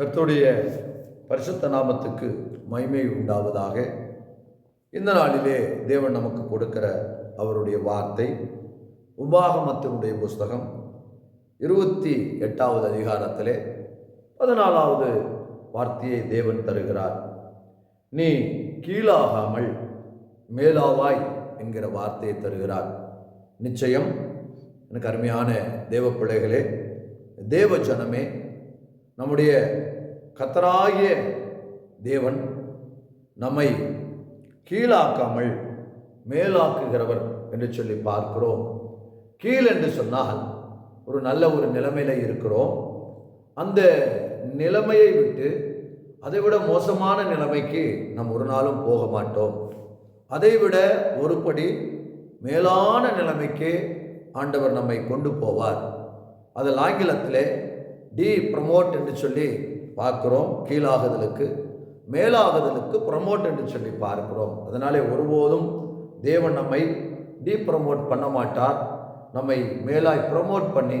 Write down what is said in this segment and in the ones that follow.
கர்த்தருடைய பரிசுத்த நாமத்துக்கு மகிமை உண்டாவதாக. இந்த நாளிலே தேவன் நமக்கு கொடுக்கிற அவருடைய வார்த்தை உபாகமத்தினுடைய புஸ்தகம் இருபத்தி எட்டாவது அதிகாரத்திலே பதினாலாவது வார்த்தையை தேவன் தருகிறார். நீ கீழாகாமல் மேலாவாய் என்கிற வார்த்தையை தருகிறார். நிச்சயம் எனக்கு அருமையான தேவ பிள்ளைகளே தேவ ஜனமே நம்முடைய கத்தராகிய தேவன் நம்மை கீழாக்காமல் மேலாக்குகிறவர் என்று சொல்லி பார்க்கிறோம். கீழ் என்று சொன்னால் ஒரு நல்ல ஒரு நிலைமையில் இருக்கிறோம். அந்த நிலைமையை விட்டு அதைவிட மோசமான நிலைமைக்கு நாம் ஒரு நாளும் போக மாட்டோம். அதைவிட ஒருபடி மேலான நிலைமைக்கு ஆண்டவர் நம்மை கொண்டு போவார். அதில் ஆங்கிலத்திலே டி ப்ரமோட் என்று சொல்லி பார்க்குறோம் கீழாகுதலுக்கு மேலாகுதலுக்கு ப்ரமோட் என்று சொல்லி பார்க்கிறோம். அதனாலே ஒருபோதும் தேவன் நம்மை டி ப்ரமோட் பண்ண மாட்டார். நம்மை மேலாய் ப்ரமோட் பண்ணி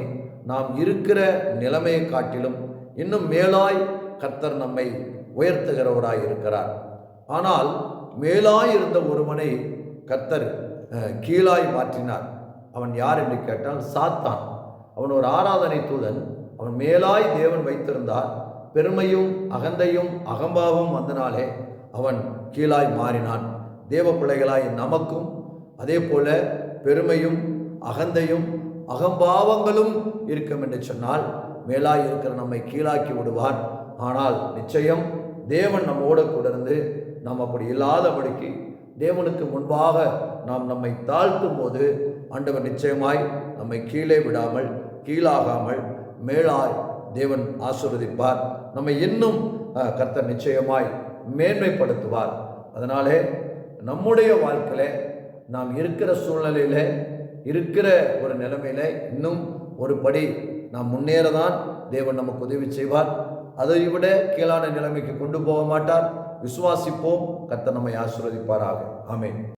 நாம் இருக்கிற நிலைமையை காட்டிலும் இன்னும் மேலாய் கர்த்தர் நம்மை உயர்த்துகிறவராய் இருக்கிறார். ஆனால் மேலாய் இருந்த ஒருவனை கர்த்தர் கீழாய் மாற்றினார். அவன் யார் என்று கேட்டால் சாத்தான். அவன் ஒரு ஆராதனை தூதன். அவன் மேலாய் தேவன் வைத்திருந்தார். பெருமையும் அகந்தையும் அகம்பாவம் வந்தனாலே அவன் கீழாய் மாறினான். தேவ பிள்ளைகளாய் நமக்கும் அதே போல பெருமையும் அகந்தையும் அகம்பாவங்களும் இருக்கும் என்று சொன்னால் மேலாய் இருக்கிற நம்மை கீழாக்கி விடுவார் ஆனால் நிச்சயம் தேவன் நம்மோட கூட இருந்து நாம் அப்படி இல்லாதபடிக்கு தேவனுக்கு முன்பாக நாம் நம்மை தாழ்த்தும் போது ஆண்டவர் நிச்சயமாய் நம்மை கீழே விடாமல் கீழாகாமல் மேலாய் தேவன் ஆசிர்வதிப்பார். நம்மை இன்னும் கர்த்தர் நிச்சயமாய் மேன்மைப்படுத்துவார். அதனாலே நம்முடைய வாழ்க்கையில் நாம் இருக்கிற சூழ்நிலையில இருக்கிற ஒரு நிலைமையில இன்னும் ஒரு படி நாம் முன்னேறதான் தேவன் நமக்கு உதவி செய்வார். அதை விட கீழான நிலைமைக்கு கொண்டு போக மாட்டார். விசுவாசிப்போம். கர்த்தர் நம்மை ஆசீர்வதிப்பாராக. ஆமேன்.